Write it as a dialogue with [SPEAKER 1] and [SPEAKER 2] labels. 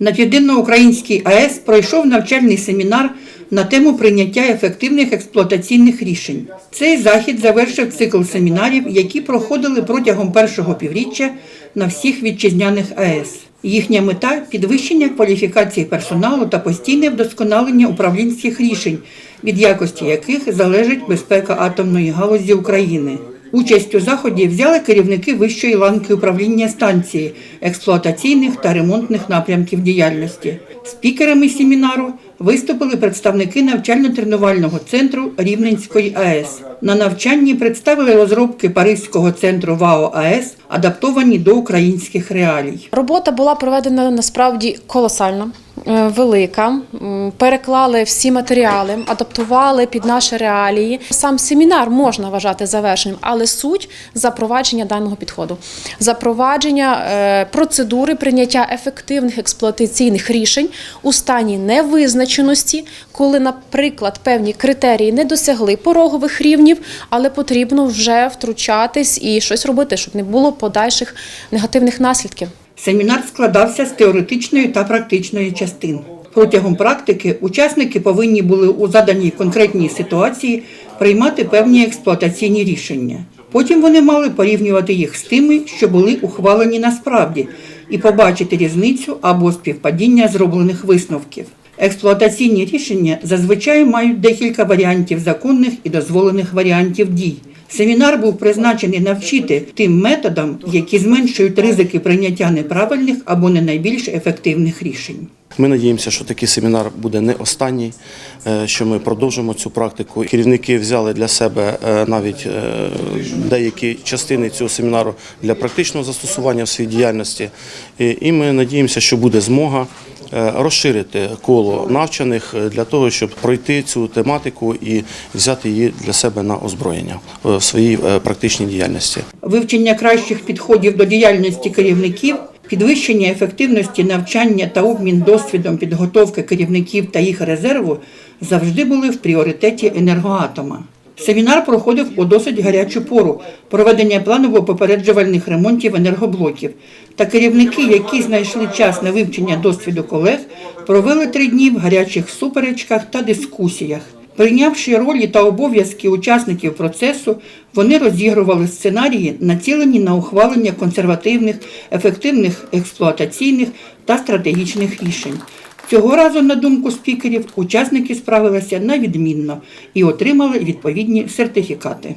[SPEAKER 1] На південноукраїнській АЕС пройшов навчальний семінар на тему прийняття ефективних експлуатаційних рішень. Цей захід завершив цикл семінарів, які проходили протягом першого півріччя на всіх вітчизняних АЕС. Їхня мета підвищення кваліфікації персоналу та постійне вдосконалення управлінських рішень, від якості яких залежить безпека атомної галузі України. Участь у заході взяли керівники вищої ланки управління станції, експлуатаційних та ремонтних напрямків діяльності. Спікерами семінару виступили представники навчально-тренувального центру Рівненської АЕС. На навчанні представили розробки Паризького центру ВАО АЕС, адаптовані до українських реалій.
[SPEAKER 2] Робота була проведена насправді колосальна, е, велика. Переклали всі матеріали, адаптували під наші реалії. Сам семінар можна вважати завершеним, але суть запровадження даного підходу, запровадження е, процедури прийняття ефективних експлуатаційних рішень у стані невизначеності, коли, наприклад, певні критерії не досягли порогових рівнів, але потрібно вже втручатись і щось робити, щоб не було подальших негативних наслідків.
[SPEAKER 1] Семінар складався з теоретичної та практичної частин. Протягом практики учасники повинні були у заданій конкретній ситуації приймати певні експлуатаційні рішення. Потім вони мали порівнювати їх з тими, що були ухвалені насправді, і побачити різницю або співпадіння зроблених висновків. Експлуатаційні рішення зазвичай мають декілька варіантів законних і дозволених варіантів дій. Семінар був призначений навчити тим методам, які зменшують ризики прийняття неправильних або не найбільш ефективних рішень.
[SPEAKER 3] Ми надіємося, що такий семінар буде не останній, е, що ми продовжимо цю практику. Керівники взяли для себе е, навіть е, деякі частини цього семінару для практичного застосування в своїй діяльності. І- ми надіємося, що буде змога розширити коло навчених е, для того, щоб пройти цю тематику і взяти її для себе на озброєння е, в своїй е, практичній діяльності.
[SPEAKER 1] Вивчення кращих підходів до діяльності керівників, підвищення ефективності навчання та обмін досвідом підготовки керівників та їх резерву завжди були в пріоритеті енергоатома. Семінар проходив у досить гарячу пору проведення планово-попереджувальних ремонтів енергоблоків. Та керівники, які знайшли час на вивчення досвіду колег, провели три дні в гарячих суперечках та дискусіях. Прийнявши ролі та обов'язки учасників процесу, вони розігрували сценарії, націлені на ухвалення консервативних, ефективних експлуатаційних та стратегічних рішень. Цього разу, на думку спікерів, учасники справилися на відмінно і отримали відповідні сертифікати.